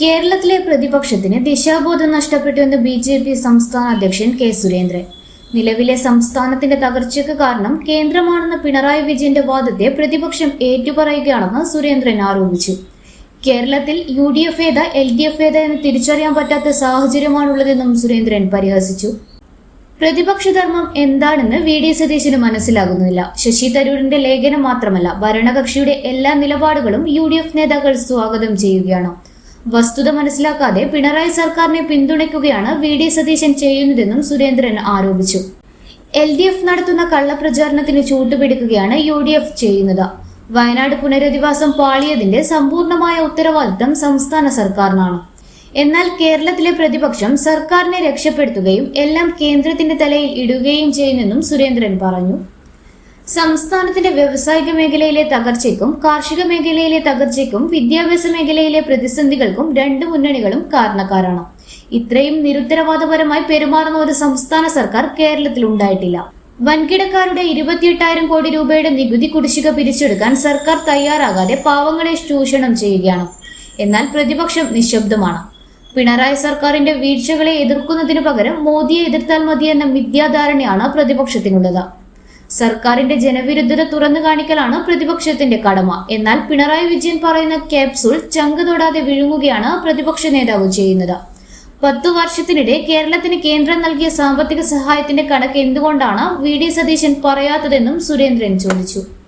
കേരളത്തിലെ പ്രതിപക്ഷത്തിന് ദിശാബോധം നഷ്ടപ്പെട്ടുവെന്ന് ബി ജെ പി സംസ്ഥാന അധ്യക്ഷൻ കെ സുരേന്ദ്രൻ. നിലവിലെ സംസ്ഥാനത്തിന്റെ തകർച്ചയ്ക്ക് കാരണം കേന്ദ്രമാണെന്ന പിണറായി വിജയന്റെ വാദത്തെ പ്രതിപക്ഷം ഏറ്റുപറയുകയാണെന്ന് സുരേന്ദ്രൻ ആരോപിച്ചു. കേരളത്തിൽ യു ഡി എഫ് ഏത എൽ ഡി എഫ് ഏത എന്ന് തിരിച്ചറിയാൻ പറ്റാത്ത സാഹചര്യമാണുള്ളതെന്നും സുരേന്ദ്രൻ പരിഹസിച്ചു. പ്രതിപക്ഷധർമ്മം എന്താണെന്ന് വി ഡി സതീശന് മനസ്സിലാകുന്നില്ല. ശശി തരൂരിന്റെ ലേഖനം മാത്രമല്ല ഭരണകക്ഷിയുടെ എല്ലാ നിലപാടുകളും യു ഡി എഫ് നേതാക്കൾ സ്വാഗതം ചെയ്യുകയാണ്. വസ്തുത മനസ്സിലാക്കാതെ പിണറായി സർക്കാരിനെ പിന്തുണയ്ക്കുകയാണ് വി ഡി സതീശൻ ചെയ്യുന്നതെന്നും സുരേന്ദ്രൻ ആരോപിച്ചു. എൽ ഡി എഫ് നടത്തുന്ന കള്ളപ്രചാരണത്തിന് ചൂട്ടുപിടിക്കുകയാണ് യു ഡി എഫ് ചെയ്യുന്നത്. വയനാട് പുനരധിവാസം പാളിയതിന്റെ സമ്പൂർണമായ ഉത്തരവാദിത്തം സംസ്ഥാന സർക്കാരിനാണ്. എന്നാൽ കേരളത്തിലെ പ്രതിപക്ഷം സർക്കാരിനെ രക്ഷപ്പെടുത്തുകയും എല്ലാം കേന്ദ്രത്തിന്റെ തലയിൽ ഇടുകയും ചെയ്യുമെന്നും സുരേന്ദ്രൻ പറഞ്ഞു. സംസ്ഥാനത്തിന്റെ വ്യവസായിക മേഖലയിലെ തകർച്ചയ്ക്കും കാർഷിക മേഖലയിലെ തകർച്ചയ്ക്കും വിദ്യാഭ്യാസ മേഖലയിലെ പ്രതിസന്ധികൾക്കും രണ്ട് മുന്നണികളും കാരണക്കാരാണ്. ഇത്രയും നിരുത്തരവാദപരമായി പെരുമാറുന്ന ഒരു സംസ്ഥാന സർക്കാർ കേരളത്തിൽ ഉണ്ടായിട്ടില്ല. വൻകിടക്കാരുടെ ഇരുപത്തിയെട്ടായിരം കോടി രൂപയുടെ നികുതി കുടിശ്ശിക പിരിച്ചെടുക്കാൻ സർക്കാർ തയ്യാറാകാതെ പാവങ്ങളെ ചൂഷണം ചെയ്യുകയാണ്. എന്നാൽ പ്രതിപക്ഷം നിശബ്ദമാണ്. പിണറായി സർക്കാരിന്റെ വീഴ്ചകളെ എതിർക്കുന്നതിനു പകരം മോദിയെ എതിർത്താൽ മതി എന്ന മിഥ്യാധാരണയാണ് പ്രതിപക്ഷത്തിനുള്ളത്. സർക്കാരിന്റെ ജനവിരുദ്ധത തുറന്നു കാണിക്കലാണ് പ്രതിപക്ഷത്തിന്റെ കടമ. എന്നാൽ പിണറായി വിജയൻ പറയുന്ന ക്യാപ്സൂൾ ചങ്ക് തൊടാതെ വിഴുങ്ങുകയാണ് പ്രതിപക്ഷ നേതാവ് ചെയ്യുന്നത്. പത്തു വർഷത്തിനിടെ കേരളത്തിന് കേന്ദ്രം നൽകിയ സാമ്പത്തിക സഹായത്തിന്റെ കണക്ക് എന്തുകൊണ്ടാണ് വി. ഡി. സതീശൻ പറയാത്തതെന്നും സുരേന്ദ്രൻ ചോദിച്ചു.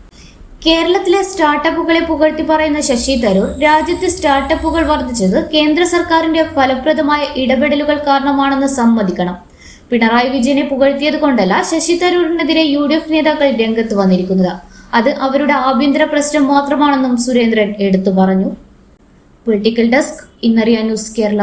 കേരളത്തിലെ സ്റ്റാർട്ടപ്പുകളെ പുകഴ്ത്തി പറയുന്ന ശശി തരൂർ രാജ്യത്തെ സ്റ്റാർട്ടപ്പുകൾ വർദ്ധിച്ചത് കേന്ദ്ര സർക്കാരിന്റെ ഫലപ്രദമായ ഇടപെടലുകൾ കാരണമാണെന്ന് സമ്മതിക്കണം. പിണറായി വിജയനെ പുകഴ്ത്തിയത് കൊണ്ടല്ല ശശി തരൂരിനെതിരെ യു ഡി എഫ് നേതാക്കൾ രംഗത്ത് വന്നിരിക്കുന്നത്. അത് അവരുടെ ആഭ്യന്തര പ്രശ്നം മാത്രമാണെന്നും സുരേന്ദ്രൻ എടുത്തു പറഞ്ഞു. പൊളിറ്റിക്കൽ ഡെസ്ക് ഇന്നറിയ ന്യൂസ് കേരള.